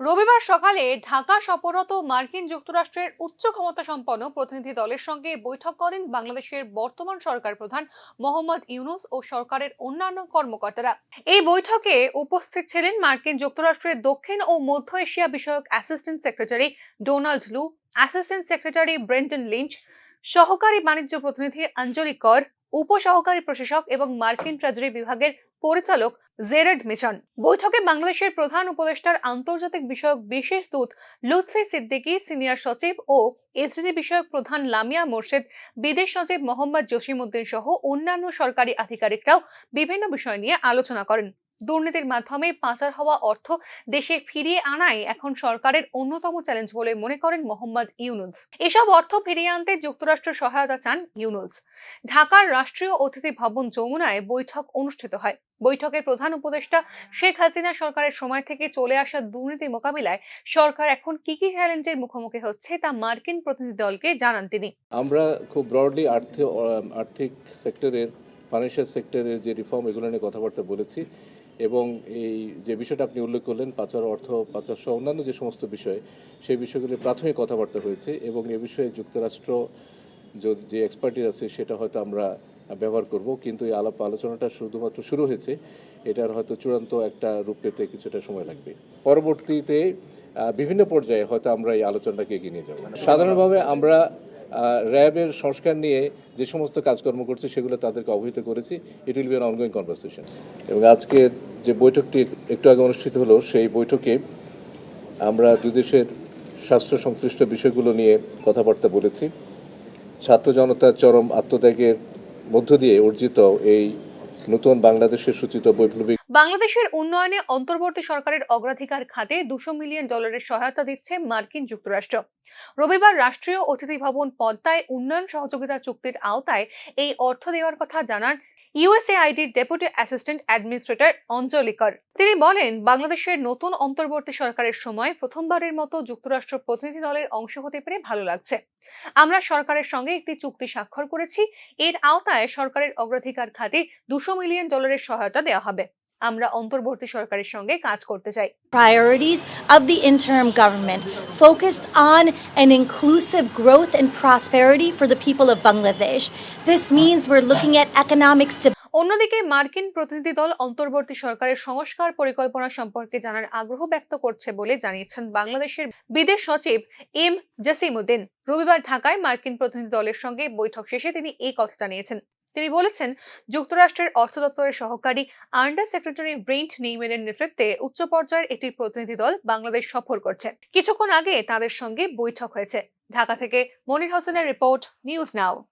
রবিবার সকালে ঢাকা সফররত মার্কিন যুক্তরাষ্ট্রের উচ্চ ক্ষমতা সম্পন্ন প্রতিনিধি দলের সঙ্গে বৈঠক করেন বাংলাদেশের বর্তমান সরকার প্রধান মোহাম্মদ ইউনুস ও সরকারের অন্যান্য কর্মকর্তারা। এই বৈঠকে উপস্থিত ছিলেন মার্কিন যুক্তরাষ্ট্রের দক্ষিণ ও মধ্য এশিয়া বিষয়ক assistant secretary Donald Lu, assistant secretary Brendan Lynch, সহকারী বাণিজ্য প্রতিনিধি অঞ্জলি কর, উপসহকারী প্রশাসক এবং মার্কিন ট্রেজারি বিভাগের পরিচালক জেরেড মিশন। বৈঠকে বাংলাদেশের প্রধান উপদেষ্টার আন্তর্জাতিক বিষয়ক বিশেষ দূত লুৎফি সিদ্দিকী, সিনিয়র সচিব ও এসডিজি বিষয়ক প্রধান লামিয়া মোর্শেদ, বিদেশ সচিব মোহাম্মদ জসিমউদ্দিন সহ অন্যান্য সরকারি আধিকারিকরাও বিভিন্ন বিষয় নিয়ে আলোচনা করেন। দুর্নীতির মাধ্যমে পাচার হওয়া অর্থ দেশে ফিরিয়ে আনাই এখন সরকারের অন্যতম চ্যালেঞ্জ বলে মনে করেন মোহাম্মদ ইউনুস। এসব অর্থ ফিরিয়ে আনতে যুক্তরাষ্ট্র সহায়তা চান ইউনুস। ঢাকার রাষ্ট্রীয় অতিথি ভবন যমুনায় বৈঠক অনুষ্ঠিত হয়। বৈঠকের প্রধান উপদেষ্টা শেখ হাসিনা সরকারের সময় থেকে চলে আসা দুর্নীতি মোকাবিলায় সরকার এখন কি কি চ্যালেঞ্জের মুখোমুখি হচ্ছে তা মার্কিন প্রতিনিধি দলকে জানান তিনি। আমরা খুব ব্রডলি আর্থিক আর্থিক সেক্টরের ফাইন্যান্সিয়াল সেক্টরের যে রিফর্ম এগুলো নিয়ে কথাবার্তা বলেছি এবং এই যে বিষয়টা আপনি উল্লেখ করলেন, পাচার অর্থ পাচার সহ অন্যান্য যে সমস্ত বিষয়, সেই বিষয়গুলি প্রাথমিক কথাবার্তা হয়েছে এবং এ বিষয়ে যুক্তরাষ্ট্র যে এক্সপার্টিস আছে সেটা হয়তো আমরা ব্যবহার করব। কিন্তু এই আলাপ আলোচনাটা শুধুমাত্র শুরু হয়েছে। এটার হয়তো চূড়ান্ত একটা রূপ পেতে কিছুটা সময় লাগবে। পরবর্তীতে বিভিন্ন পর্যায়ে হয়তো আমরা এই আলোচনাটাকে এগিয়ে নিয়ে যাব। সাধারণভাবে আমরা র্যাবের সংস্কার নিয়ে যে সমস্ত কাজকর্ম করছে, সেগুলো তাদেরকে অবহিত করেছি। It will be on ongoing conversation এবং আজকে যে বৈঠকটি একটু আগে অনুষ্ঠিত হলো, সেই বৈঠকে আমরা দুদেশের স্বাস্থ্য সংশ্লিষ্ট বিষয়গুলো নিয়ে কথাবার্তা বলেছি। ছাত্র জনতার চরম আত্মত্যাগের মধ্য দিয়ে অর্জিত এই নতুন বাংলাদেশের সূচিত বৈপ্লবিক বাংলাদেশের উন্নয়নে অন্তর্বর্তী সরকারের অগ্রাধিকার খাতে দুশো মিলিয়ন ডলারের সহায়তা দিচ্ছে মার্কিন যুক্তরাষ্ট্র। রবিবার রাষ্ট্রীয় অতিথি ভবন পদ্মায় উন্নয়ন সহযোগিতা চুক্তির আওতায় এই অর্থ দেওয়ার কথা জানান ইউএসএআইডির ডেপুটি অ্যাসিস্ট্যান্ট অ্যাডমিনিস্ট্রেটর অঞ্জলিকর তিনি বলেন, বাংলাদেশের নতুন অন্তর্বর্তী সরকারের সময় প্রথমবারের মতো যুক্তরাষ্ট্র প্রতিনিধি দলের অংশ হতে পেরে ভালো লাগছে। আমরা সরকারের সঙ্গে একটি চুক্তি স্বাক্ষর করেছি, এর আওতায় সরকারের অগ্রাধিকার খাতে দুশো মিলিয়ন ডলারের সহায়তা দেওয়া হবে। আমরা অন্তর্বর্তী সরকারের সঙ্গে কাজ করতে চাই priorities of the interim government focused on an inclusive growth and prosperity for the people of Bangladesh. This means we're looking at economic stability. অন্যদিকে মার্কিন প্রতিনিধি দল অন্তর্বর্তী সরকারের সংস্কার পরিকল্পনা সম্পর্কে জানার আগ্রহ ব্যক্ত করছে বলে জানিয়েছেন বাংলাদেশের বিদেশ সচিব এম জসিমউদ্দিন রবিবার ঢাকায় মার্কিন প্রতিনিধি দলের সঙ্গে বৈঠক শেষে তিনি এই কথা জানিয়েছেন তিনি বলেছেন, যুক্তরাষ্ট্রের অর্থ দপ্তরের সহকারী আন্ডার সেক্রেটারি ব্রেন্ট নেইমেনের নেতৃত্বে উচ্চ পর্যায়ের একটি প্রতিনিধি দল বাংলাদেশ সফর করছে। কিছুক্ষণ আগে তাদের সঙ্গে বৈঠক হয়েছে। ঢাকা থেকে মনির হোসেনের রিপোর্ট, নিউজ নাও।